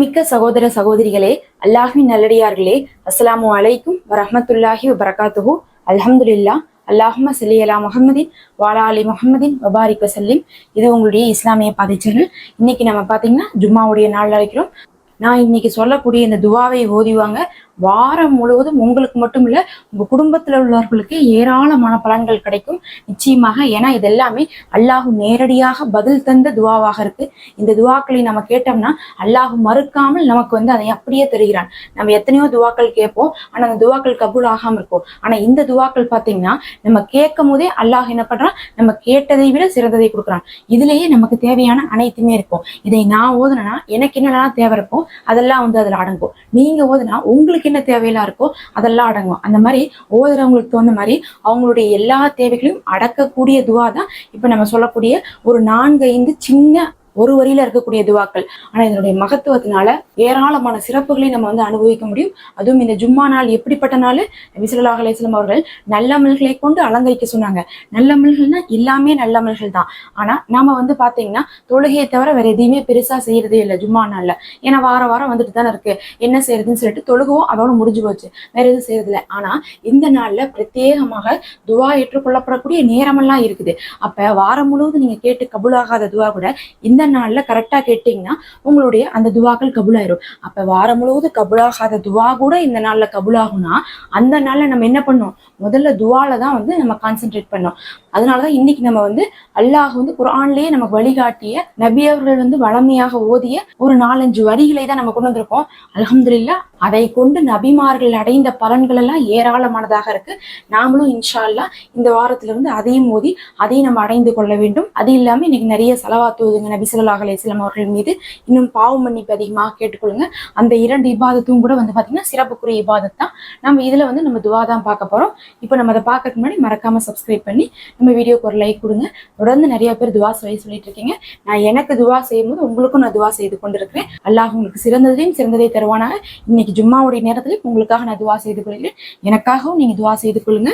மிக்க சகோதர சகோதரிகளே அல்லாஹின் நல்லடியார்களே அஸ்லாமு அலைக்கும் வரஹ்மத்துல்லாஹி வபரகாத்துஹு. அல்ஹம்துலில்லாஹ் அல்லாஹும சல்லி அலா முகமதின் வாலா அலி முகமதின் வபாரிக் வசல்லிம் இது உங்களுடைய இஸ்லாமிய பாதை சேனல். இன்னைக்கு நம்ம பார்த்தீங்கன்னா ஜும்மாவுடைய நாள் அழைக்கிறோம். நான் இன்னைக்கு சொல்லக்கூடிய இந்த துவாவை ஓதிவாங்க வாரம் முழுவதும் உங்களுக்கு மட்டும் இல்ல உங்க குடும்பத்துல உள்ளவர்களுக்கு ஏராளமான பலன்கள் கிடைக்கும். நிச்சயமாக ஏன்னா இது எல்லாமே அல்லாஹ் நேரடியாக பதில் தந்த துவாவாக இருக்கு. இந்த துவாக்களை நம்ம கேட்டோம்னா அல்லாஹு மறுக்காமல் நமக்கு வந்து அதை அப்படியே தருகிறான். நம்ம எத்தனையோ துவாக்கள் கேட்போம் ஆனா அந்த துவாக்கள் கபூல் ஆகாம இருக்கும். ஆனா இந்த துவாக்கள் பாத்தீங்கன்னா நம்ம கேட்கும் போதே அல்லாஹ் என்ன பண்றான்? நம்ம கேட்டதை விட சிறந்ததை கொடுக்குறான். இதுலயே நமக்கு தேவையான அனைத்துமே இருக்கும். இதை நான் ஓதுனா எனக்கு என்னெல்லாம் தேவை இருக்கும் அதெல்லாம் வந்து அதுல அடங்கும். நீங்க ஓதுனா உங்களுக்கு என்ன தேவையெல்லாம் இருக்கோ அதெல்லாம் அடங்கும். அந்த மாதிரி ஓதுறவங்களுக்கு தகுந்த மாதிரி அவங்களுடைய எல்லா தேவைகளையும் அடக்கக்கூடிய துவா தான் இப்ப நம்ம சொல்லக்கூடிய ஒரு நான்கு ஐந்து சின்ன ஒரு வரியில இருக்கக்கூடிய துவாக்கள். ஆனா இதனுடைய மகத்துவத்தினால ஏராளமான சிறப்புகளை நம்ம வந்து அனுபவிக்க முடியும். அதுவும் இந்த ஜும்மா நாள் எப்படிப்பட்ட நாள்? விசலாஹ் அலிஸ்லாம் அவர்கள் நல்லமல்களை கொண்டு அலங்கரிக்க சொன்னாங்க. நல்லமல்கள்னா எல்லாமே நல்லமல்கள் தான். ஆனா நாம வந்து பாத்தீங்கன்னா தொழுகையை தவிர வேற எதையுமே பெருசா செய்யறதே இல்லை ஜும்மா நாள்ல. ஏன்னா வார வாரம் வந்துட்டு தானே இருக்கு. என்ன செய்யறதுன்னு சொல்லிட்டு தொழுகவும் அதோட முடிஞ்சு போச்சு. வேற எதுவும் செய்யறது இல்லை ஆனா இந்த நாள்ல பிரத்யேகமாக துவா ஏற்றுக்கொள்ளப்படக்கூடிய நேரமெல்லாம் இருக்குது. அப்ப வாரம் முழுவதும் நீங்க கேட்டு கபுலாகாத துவா கூட இந்த நாள்ல கரெக்டா கேட்டீங்கன்னா உங்களுடைய அந்த துவாக்கள் கபுலாயிரும். அப்ப வாரம் முழுவதும் கபுலாகாத துவா கூட இந்த நாள்ல கபுலாகும்னா அந்த நாள்ல நம்ம என்ன பண்ணோம்? முதல்ல துவால தான் வந்து நம்ம கான்சென்ட்ரேட் பண்ணோம். அதனாலதான் இன்னைக்கு நம்ம வந்து அல்லாஹ் வந்து குரான்லயே நமக்கு வழிகாட்டிய நபி அவர்கள் வந்து வளமையாக ஓதிய ஒரு நாலஞ்சு வரிகளை தான் நம்ம கொண்டு வந்திருக்கோம். அலமதுல்லா அதை கொண்டு நபிமார்கள் அடைந்த பலன்கள் எல்லாம் ஏராளமானதாக இருக்கு. நாமளும் இன்ஷால்லா இந்த வாரத்துல இருந்து அதையும் மோதி அதையும் நம்ம அடைந்து கொள்ள வேண்டும். அது இல்லாம இன்னைக்கு நிறைய செலவா தூதுங்க நபி ஸல்லல்லாஹு அலைஹி அவர்கள் மீது இன்னும் பாவம் மன்னிப்பு அதிகமாக கேட்டுக்கொள்ளுங்க. அந்த இரண்டு இபாதத்தும் கூட வந்து பாத்தீங்கன்னா சிறப்புக்குரிய இபாதத் தான். நம்ம இதுல வந்து நம்ம துவா தான் பார்க்க போறோம். இப்போ நம்ம அதை பார்க்கறதுக்கு முன்னாடி மறக்காம சப்ஸ்கிரைப் பண்ணி நம்ம வீடியோக்கு ஒரு லைக் கொடுங்க. தொடர்ந்து நிறைய பேர் துவா செய்ய சொல்லிட்டு இருக்கீங்க. நான் எனக்கு துவா செய்யும் போது உங்களுக்கும் நான் துவா செய்து கொண்டிருக்கிறேன். அல்லாஹ் உங்களுக்கு சிறந்ததையும் சிறந்ததை தருவானாக. இன்னைக்கு ஜும்மாவுடைய நேரத்தில் உங்களுக்காக நான் துவா செய்து கொள்கிறேன். எனக்காகவும் நீங்க துவா செய்து கொள்ளுங்க.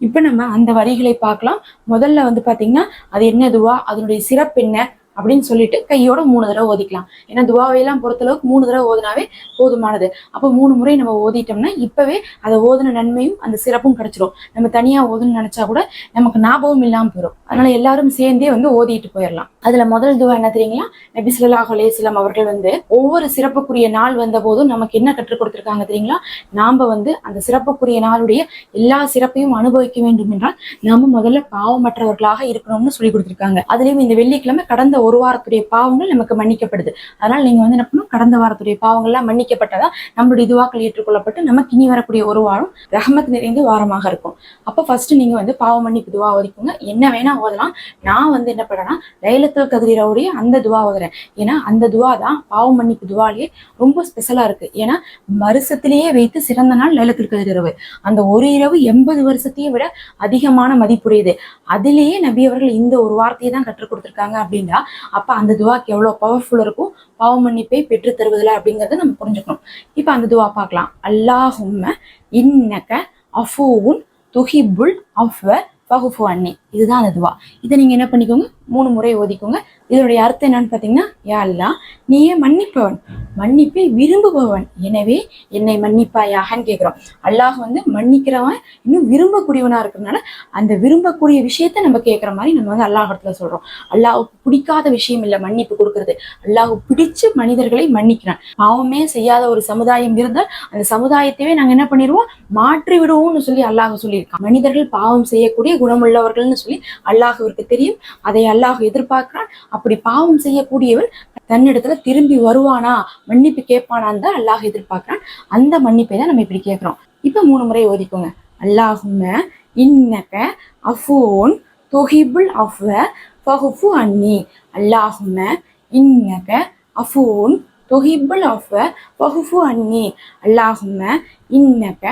இப்போ நம்ம அந்த வரிகளை பார்க்கலாம். முதல்ல வந்து பாத்தீங்கன்னா அது என்ன துவா? அதனுடைய சிறப்பு என்ன? அப்படின்னு சொல்லிட்டு கையோட மூணு தடவை ஓதிக்கலாம். ஏன்னா துவாவையெல்லாம் பொறுத்தளவுக்கு மூணு தடவை ஓதுனாவே போதுமானது. அப்போ மூணு முறை நம்ம ஓதிட்டோம்னா இப்பவே அதை ஓதுன நன்மையும் அந்த சிறப்பும் கிடைச்சிரும். நம்ம தனியா ஓதுன்னு நினைச்சா கூட நமக்கு ஞாபகம் இல்லாமல் போயிடும் அதனால எல்லாரும் சேர்ந்தே வந்து ஓதிட்டு போயிடலாம் அதுல முதல் துவா என்ன தெரியுங்களா? நபி ஸல்லல்லாஹு அவர்கள் வந்து ஒவ்வொரு சிறப்புக்குரிய நாள் வந்த போதும் நமக்கு என்ன கற்றுக் கொடுத்திருக்காங்க தெரியுங்களா? நாம வந்து அந்த சிறப்புக்குரிய நாளுடைய எல்லா சிறப்பையும் அனுபவிக்க வேண்டும் என்றால் நாம முதல்ல பாவமற்றவர்களாக இருக்கணும்னு சொல்லி கொடுத்திருக்காங்க. அதுலயும் இந்த வெள்ளிக்கிழமை கடந்த ஒரு வாரத்துடைய பாவங்கள் நமக்கு மன்னிக்கப்படுது. அதனால நீங்க வந்து என்ன பண்ணணும்? கடந்த வாரத்துடைய பாவங்கள்லாம் மன்னிக்கப்பட்டதா நம்மளுடைய இதுவாக்கள் ஏற்றுக்கொள்ளப்பட்டு நமக்கு இனி வரக்கூடிய ஒரு வாரம் ரஹமத் நிறைந்த வாரமாக இருக்கும். அப்ப ஃபர்ஸ்ட் நீங்க வந்து பாவ மன்னிப்பு துவா ஓதிக்கோங்க என்ன வேணா ஓதலாம். நான் வந்து என்ன பண்ணேன்னா லைலத்தில் கதிரவுடைய அந்த துவா ஓதுறேன். ஏன்னா அந்த துவா தான் பாவ மன்னிப்பு துவாலேயே ரொம்ப ஸ்பெஷலா இருக்கு. ஏன்னா வருஷத்திலேயே வைத்து சிறந்த நாள் லைலத்தில் கதிரவு அந்த ஒரு இரவு எண்பது வருஷத்தையும் விட அதிகமான மதிப்புடையது. அதிலேயே நபி அவர்கள் இந்த ஒரு வார்த்தையை தான் கற்றுக் கொடுத்துருக்காங்க அப்படின்னா அப்ப அந்த துவாக்கு எவ்வளவு பவர்ஃபுல் இருக்கும்? பாவ மன்னிப்பை பெற்று தருவதில்ல அப்படிங்கறத நம்ம புரிஞ்சுக்கணும். இப்ப அந்த துவா பார்க்கலாம். அல்லாஹும்ம இன்னக்க அஃபூன் துஹிபுல் அஃவ ஃபஹுஃபு அன்னி. இதுதான் அந்த துவா. இதை நீங்க என்ன பண்ணிக்கோங்க? மூணு முறை ஓதிக்கோங்க. இதனுடைய அர்த்தம் என்னன்னு பார்த்தீங்கன்னா யா அல்லா நீயே மன்னிப்பவன். மன்னிப்பை விரும்புபவன். எனவே என்னை மன்னிப்பாயாகன்னு கேட்குறோம் அல்லாஹ் வந்து மன்னிக்கிறவன் இன்னும் விரும்பக்கூடியவனா இருக்கிறதுனால அந்த விரும்பக்கூடிய விஷயத்த நம்ம கேட்குற மாதிரி நம்ம வந்து அல்லாஹ் இடத்துல சொல்றோம். அல்லாஹுக்கு பிடிக்காத விஷயம் இல்லை மன்னிப்பு கொடுக்கறது. அல்லாஹ் பிடிச்சு மனிதர்களை மன்னிக்கிறான். பாவமே செய்யாத ஒரு சமுதாயம் இருந்தால் அந்த சமுதாயத்தையே நாங்க என்ன பண்ணிடுவோம்? மாற்றி விடுவோம்னு சொல்லி அல்லாஹ் சொல்லியிருக்கான். மனிதர்கள் பாவம் செய்யக்கூடிய குணமுள்ளவர்கள்னு சொல்லி அல்லாஹுவிற்கு தெரியும். அதை அல்லாஹ் எதிர்பார்க்கிறான். அப்படி பாவம் செய்யக்கூடியவன் தன்னிடத்துல திரும்பி வருவானா? மன்னிப்பு கேட்பானா தான் அல்லாஹ் எதிர்பார்க்கிறான். அந்த மன்னிப்பை தான் நம்ம இப்படி கேட்கிறோம். இப்ப மூணு முறை ஓதிக்கோங்க. அல்லாஹும்ம இன்னக அஃபூன் தொஹிபுல் அஃவ ஃபஹுஃபு அன்னி. அல்லாஹும இன்னக அஃபூன் தொஹிபுல் அஃவ ஃபஹுஃபு அன்னி. அல்லாஹும்ம இன்னக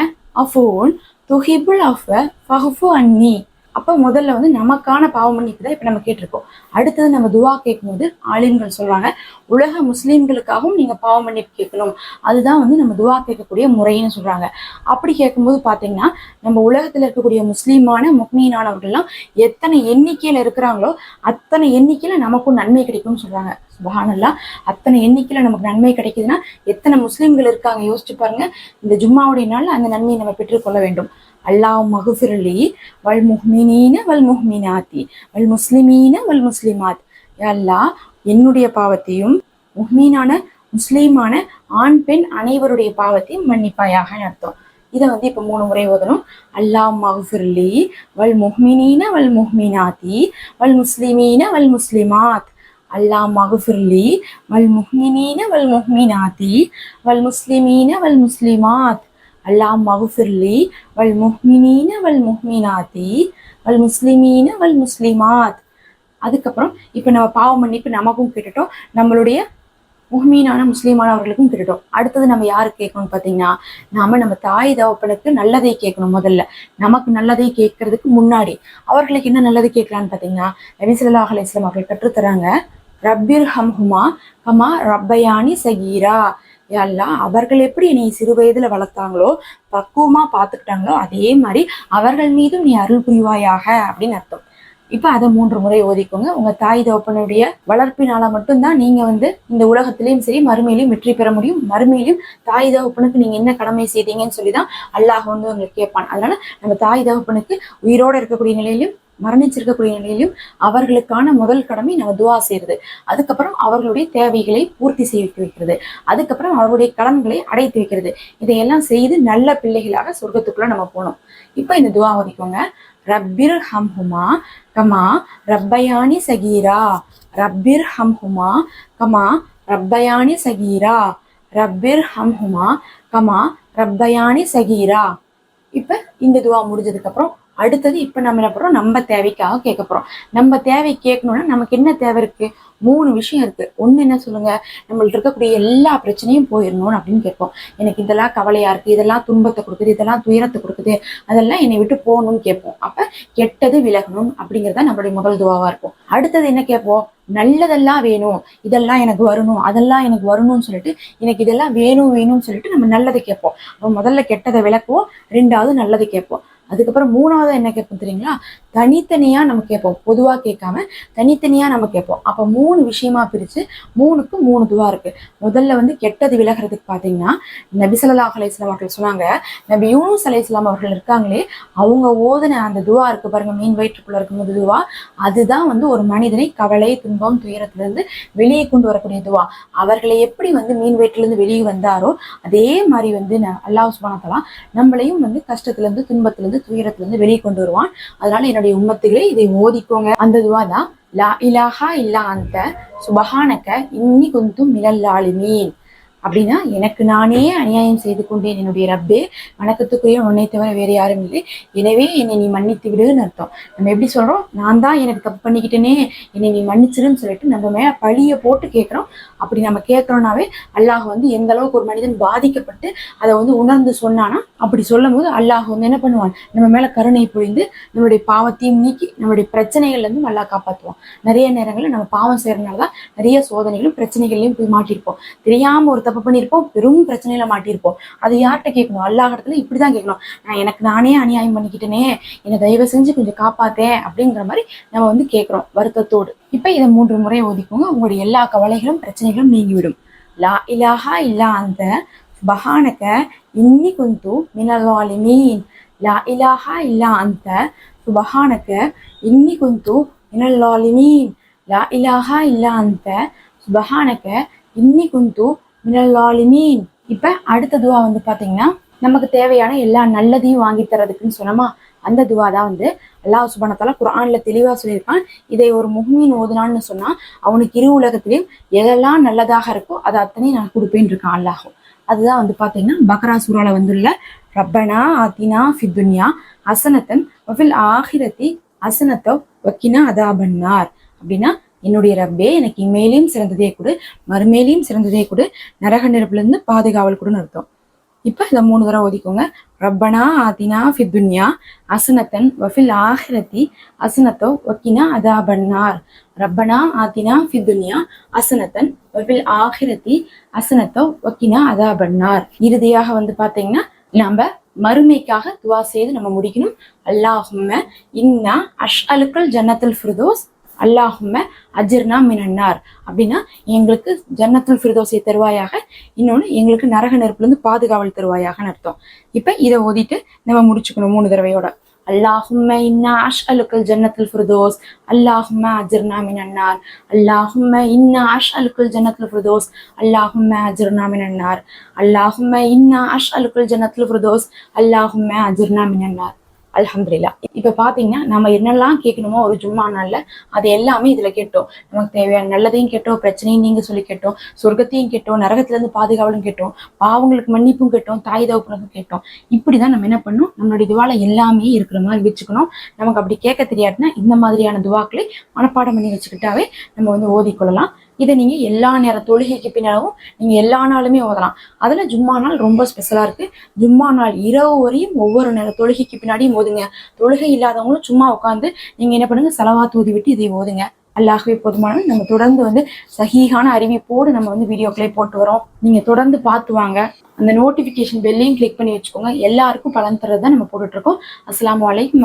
அஃபூன் தொஹிபுல் அஃவ ஃபஹுஃபு அன்னி. அப்போ முதல்ல வந்து நமக்கான பாவ மன்னிப்பு தான் இப்போ நம்ம கேட்டிருக்கோம். அடுத்தது நம்ம துவா கேட்கும்போது ஆலிம்கள் சொல்றாங்க உலக முஸ்லீம்களுக்காகவும் நீங்க பாவ மன்னிப்பு கேட்கணும். அதுதான் வந்து நம்ம துவா கேட்கக்கூடிய முறைன்னு சொல்றாங்க. அப்படி கேட்கும்போது பார்த்தீங்கன்னா நம்ம உலகத்துல இருக்கக்கூடிய முஸ்லீமான முக்மீனானவர்கள்லாம் எத்தனை எண்ணிக்கையில இருக்கிறாங்களோ அத்தனை எண்ணிக்கையில நமக்கும் நன்மை கிடைக்கும்னு சொல்றாங்க. சுபஹானல்லா அத்தனை எண்ணிக்கையில நமக்கு நன்மை கிடைக்குதுன்னா எத்தனை முஸ்லீம்கள் இருக்காங்க? யோசிச்சு பாருங்க. இந்த ஜும்மாவுடைய நாள் அந்த நன்மையை நம்ம பெற்றுக்கொள்ள வேண்டும். அல்லாஹ் மகுஃபிரலி வல் முஹ்மினீன வல் முஹ்மினாத்தி வல் முஸ்லிமீன வல் முஸ்லிமாத் அல்லாஹ் என்னுடைய பாவத்தையும் முஹ்மீனான முஸ்லீமான ஆண் பெண் அனைவருடைய பாவத்தையும் மன்னிப்பாயாக அர்த்தம் இதை வந்து இப்போ மூணு முறை ஓதணும் அல்லாஹ் மகுஃபிர்லி வல் முஹ்மினீன வல் முஹ்மினாத்தி வல் முஸ்லிமீன வல் முஸ்லிமாத் அல்லாஹ் மகுஃபிர்லி வல் முஹ்மினீன வல் முஹ்மினாத்தி வல் முஸ்லிமீன வல் முஸ்லிமாத் அல்லாஹ் மகுஃபிர்லி வல் முஹ்மினீன வல் முஹ்மினாத்தி வல் முஸ்லிமீன வல் முஸ்லிமாத் அதுக்கப்புறம் இப்போ நம்ம பாவ மன்னிப்பு நமக்கும் கேட்டுட்டோம். நம்மளுடைய முஹ்மீனான முஸ்லீமானவர்களுக்கும் கேட்டுட்டோம். அடுத்தது நம்ம யாரு கேட்கணும்னு பார்த்தீங்கன்னா நாம நம்ம தாய் தகப்பனுக்கு நல்லதை கேட்கணும் முதல்ல. நமக்கு நல்லதை கேட்கறதுக்கு முன்னாடி அவர்களுக்கு என்ன நல்லது கேட்கலான்னு பார்த்தீங்கன்னா நபி அலி இஸ்லாம் அவர்கள் கற்றுத்தராங்க ரப்பிர் ஹம்ஹுமா கமா ரப்பயானி சகீரா. எல்லாம் அல்லாஹ் அவர்கள் எப்படி என்னை சிறு வயதுல வளர்த்தாங்களோ பக்குவமா பார்த்துக்கிட்டாங்களோ அதே மாதிரி அவர்கள் மீதும் நீ அருள் புரிவாயாக அப்படின்னு அர்த்தம். இப்ப அதை மூன்று முறை ஓதிக்கோங்க. உங்க தாய் தோப்பனுடைய வளர்ப்பினால மட்டும்தான் நீங்க வந்து இந்த உலகத்திலையும் சரி மறுமையிலையும் வெற்றி பெற முடியும். மறுமையிலும் தாய் தகப்பனுக்கு நீங்க என்ன கடமை செய்தீங்கன்னு சொல்லிதான் அல்லாஹ் வந்து உங்களுக்கு கேட்பான். அதனால நம்ம தாய் தகப்பனுக்கு உயிரோட இருக்கக்கூடிய நிலையிலும் மரணிச்சிருக்கக்கூடிய நிலையிலும் அவர்களுக்கான முதல் கடமை நம்ம துவா செய்யறது. அதுக்கப்புறம் அவர்களுடைய தேவைகளை பூர்த்தி செய்து வைக்கிறது. அதுக்கப்புறம் அவர்களுடைய கடன்களை அடைத்து வைக்கிறது. இதையெல்லாம் செய்து நல்ல பிள்ளைகளாக சொர்க்கத்துக்குள்ள நம்ம போனோம் இப்போ இந்த துவா ஒதுக்கோங்க ரப்பிர் ஹம்ஹுமா கமா ரப்பயானி சகீரா. ரப்பிர் ஹம்ஹுமா கமா ரப்பயானி சகீரா. ரப்பிர் ஹம்ஹுமா கமா ரப்பயானி சகீரா. இப்ப இந்த துவா முடிஞ்சதுக்கு அப்புறம் அடுத்தது இப்ப நம்ம என்ன பண்ணுறோம் நம்ம தேவைக்காக கேட்க போறோம். நம்ம தேவை கேட்கணும்னா நமக்கு என்ன தேவை இருக்கு? மூணு விஷயம் இருக்கு. ஒன்று என்ன சொல்லுங்க? நம்மள்ட்ட இருக்கக்கூடிய எல்லா பிரச்சனையும் போயிடணும் அப்படின்னு கேட்போம். எனக்கு இதெல்லாம் கவலையா இருக்கு. இதெல்லாம் துன்பத்தை கொடுக்குது. இதெல்லாம் துயரத்தை கொடுக்குது. அதெல்லாம் என்னை விட்டு போகணும்னு கேட்போம். அப்ப கெட்டது விலகணும் அப்படிங்கறத நம்மளுடைய முதல் துவாவா இருக்கும். அடுத்தது என்ன கேட்போம்? நல்லதெல்லாம் வேணும். இதெல்லாம் எனக்கு வரணும். அதெல்லாம் எனக்கு வரணும்னு சொல்லிட்டு எனக்கு இதெல்லாம் வேணும் வேணும்னு சொல்லிட்டு நம்ம நல்லதை கேட்போம். அப்போ முதல்ல கெட்டதை விளக்குவோம். ரெண்டாவது நல்லதை கேட்போம். அதுக்கப்புறம் மூணாவது என்ன கேட்போம் தெரியுங்களா? தனித்தனியாக நம்ம கேட்போம். பொதுவாக கேட்காம தனித்தனியாக நம்ம கேட்போம். அப்போ மூணு விஷயமா பிரித்து மூணுக்கு மூணு துவா இருக்குது முதல்ல வந்து கெட்டது விலகிறதுக்கு பார்த்தீங்கன்னா நபி ஸல்லல்லாஹு அவர்கள் சொன்னாங்க நபி யூனுஸ் அலைஹிஸ்ஸலாம் அவர்கள் இருக்காங்களே அவங்க ஓதுன அந்த துவா இருக்கு பாருங்க மீன் வயிற்றுக்குள்ள இருக்கும்போது துவா அதுதான் வந்து ஒரு மனிதனை கவலை துன்பம் துயரத்திலிருந்து வெளியே கொண்டு வரக்கூடிய துவா. அவர்களை எப்படி வந்து மீன் வயிற்றிலிருந்து வெளியே வந்தாரோ அதே மாதிரி வந்து ந- அல்லாஹ் சுபானத்தலாம் நம்மளையும் வந்து கஷ்டத்திலிருந்து துன்பத்திலிருந்து துயரத்திலிருந்து வெளியே கொண்டு வருவான். அதனால என்னுடைய உம்மத்துகளே இதை ஓதிக்கோங்க அந்த துவா தான் லா இலாஹா இல்லா அந்த சுபஹானக்க இன்னி குந்தும் மினல் அப்படின்னா எனக்கு நானே அநியாயம் செய்து கொண்டேன் என்னுடைய ரப்பே. வணக்கத்துக்குரிய உன்னை தவிர வேறு யாரும் இல்லை. எனவே என்னை நீ மன்னித்து விடுன்னு அர்த்தம். நம்ம எப்படி சொல்றோம்? நான் தான் எனக்கு தப்பு பண்ணிக்கிட்டேனே. என்னை நீ மன்னிச்சிருன்னு சொல்லிட்டு நம்ம மேல பழிய போட்டு கேட்கிறோம். அப்படி நம்ம கேட்கறோம்னாவே அல்லாஹ் வந்து எந்த அளவுக்கு ஒரு மனிதன் பாதிக்கப்பட்டு அதை வந்து உணர்ந்து சொன்னானா அப்படி சொல்லும் போது அல்லாஹ் வந்து என்ன பண்ணுவான்? நம்ம மேல கருணை பொழிந்து நம்மளுடைய பாவத்தையும் நீக்கி நம்மளுடைய பிரச்சனைகள்ல இருந்து அல்லாஹ் காப்பாற்றுவான் நிறைய நேரங்களில் நம்ம பாவம் செய்யறதுனால தான் நிறைய சோதனைகளும் பிரச்சனைகள்லையும் போய் மாட்டியிருப்போம். தெரியாம ஒரு தப்பு பண்ணியிருப்போம் பெரும் பிரச்சனையில மாட்டியிருப்போம் அது யார்கிட்ட கேட்கணும்? அல்லாஹ் இடத்துல இப்படிதான் கேட்கணும். நான் எனக்கு நானே அநியாயம் பண்ணிக்கிட்டேனே என்னை தயவு செஞ்சு கொஞ்சம் காப்பாத்தேன் அப்படிங்கிற மாதிரி நம்ம வந்து கேட்கிறோம் வருத்தத்தோடு. இப்ப இதை மூன்று முறை ஒதுக்குங்க உங்களுடைய எல்லா கவலைகளும் பிரச்சனைகளும் நீங்கிவிடும். லா இலாஹா இல்லா அந்த பஹானக இன்னி குந்து மினல்வாலிமீன் லா இலாஹா இல்லா அந்த சுபஹானக இன்னி குந்து மினல்வாலிமீன் லா இலாஹா இல்லா அந்த சுபஹானக இன்னி குந்து மினல்லாலிமீன் இப்ப அடுத்த துவா வந்து பாத்தீங்கன்னா நமக்கு தேவையான எல்லா நல்லதையும் வாங்கி தரதுக்குன்னு சொன்னோமா? அந்த துவா தான் வந்து அல்லாஹ் சுபானத்தால குரானில் தெளிவா சொல்லியிருக்கான். இதை ஒரு முஹ்மீன் ஓதுனான்னு சொன்னா அவனுக்கு இரு உலகத்திலையும் எதெல்லாம் நல்லதாக இருக்கோ அதை அத்தனையும் நான் கொடுப்பேன் இருக்கான் அல்லாஹ். அதுதான் வந்து பாத்தீங்கன்னா பக்ரா சூறால வந்துள்ள ரப்பனா ஆத்தினா ஃபித்துன்யா அசனத்தன் வஃபில் ஆஹிரத்தி அசனத்தோ வக்கினா அதாபன்னார் அப்படின்னா என்னுடைய ரப்பே எனக்கு இம்மேலையும் சிறந்ததே கொடு மறுமேலையும் சிறந்ததே கொடு நரக நெருப்புலேருந்து பாதுகாவல் கொடுன்னு அர்த்தம். இப்போ இந்த மூணு தடவை ஓதிக்கோங்க ரப்பனா ஆதினா ஃபித்துன்யா அசுனத்தன் வஃபில் ஆஹிரத்தி அசுனத்தோ வக்கினா அதாபன்னார். ரப்பனா ஆதினா ஃபிதுன்யா அசுனத்தன் வஃபில் ஆஹிரத்தி அசுனத்தோ வக்கினா அதாபன்னார். இறுதியாக வந்து பார்த்தீங்கன்னா நம்ம மறுமைக்காக துவா செய்து நம்ம முடிக்கணும். அல்லாஹும்ம இன்னா அஷ் அலுக்கல் ஜன்னத்துல் ஃபிர்தோஸ் அல்லாஹும அஜிர்னா மினன்னார். அப்படின்னா எங்களுக்கு ஜன்னத்துல் ஃபிர்தோஸை தருவாயாக இன்னொன்று எங்களுக்கு நரக நெருப்புலேருந்து பாதுகாவல் தருவாயாகன்னு அர்த்தம். இப்போ இதை ஓதிட்டு நம்ம முடிச்சுக்கணும் மூணு தடவையோட. அல்லாஹும்ம இன்னா அஷ் அலுக்கல் ஜன்னத்துல் ஃபிர்தோஸ் அல்லாஹும்ம அஜிர்னா மினன்னார். அல்லாஹும்ம இன்னா அஷ் அலுக்கல் ஜன்னத்துல் ஃபிர்தோஸ் அல்லாஹும்ம அஜிர்னா மினன்னார். அல்லாஹும்ம இன்னா அஷ் அலுக்கல் ஜன்னத்துல் ஃபிர்தோஸ் அல்லாஹும்ம அஜிர்னா மினன்னார். அலமதுல்லா இப்ப பாத்தீங்கன்னா நம்ம என்னெல்லாம் கேட்கணுமோ ஒரு ஜும்மா நாள்ல அது எல்லாமே இதுல கேட்டோம். நமக்கு தேவையான நல்லதையும் கேட்டோம் பிரச்சனையும் நீங்க சொல்லி கேட்டோம் சொர்க்கத்தையும் கேட்டோம் நரகத்துல இருந்து பாதுகாவலும் கேட்டோம் பாவங்களுக்கு மன்னிப்பும் கேட்டோம் தாய் தகப்பனுக்கும் கேட்டோம். இப்படிதான் நம்ம என்ன பண்ணணும்? நம்மளுடைய துவால எல்லாமே இருக்கிற மாதிரி வச்சுக்கணும். நமக்கு அப்படி கேட்க தெரியாதுன்னா இந்த மாதிரியான துவாக்களை மனப்பாடம் பண்ணி வச்சுக்கிட்டாவே நம்ம வந்து ஓதிக்கொள்ளலாம். இதை நீங்க எல்லா நேர தொழுகைக்கு பின்னாலும் நீங்க எல்லா நாளுமே ஓதலாம். அதுல ஜும்மா நாள் ரொம்ப ஸ்பெஷலா இருக்கு. ஜும்மா நாள் இரவு வரையும் ஒவ்வொரு நேர தொழுகைக்கு பின்னாடியும் ஓதுங்க. தொழுகை இல்லாதவங்களும் சும்மா உட்காந்து நீங்க என்ன பண்ணுங்க செலவா தூதி விட்டு இதை ஓதுங்க. அல்லாஹ்வே போதுமான நம்ம தொடர்ந்து வந்து சகிகான அறிவிப்போடு நம்ம வந்து வீடியோக்களே போட்டு வரோம். நீங்க தொடர்ந்து பார்த்து வாங்க. அந்த நோட்டிஃபிகேஷன் பெல்லையும் கிளிக் பண்ணி வச்சுக்கோங்க. எல்லாருக்கும் பலன் தரதான் நம்ம போட்டுட்டு இருக்கோம். வலைக்கும் அலைக்கும்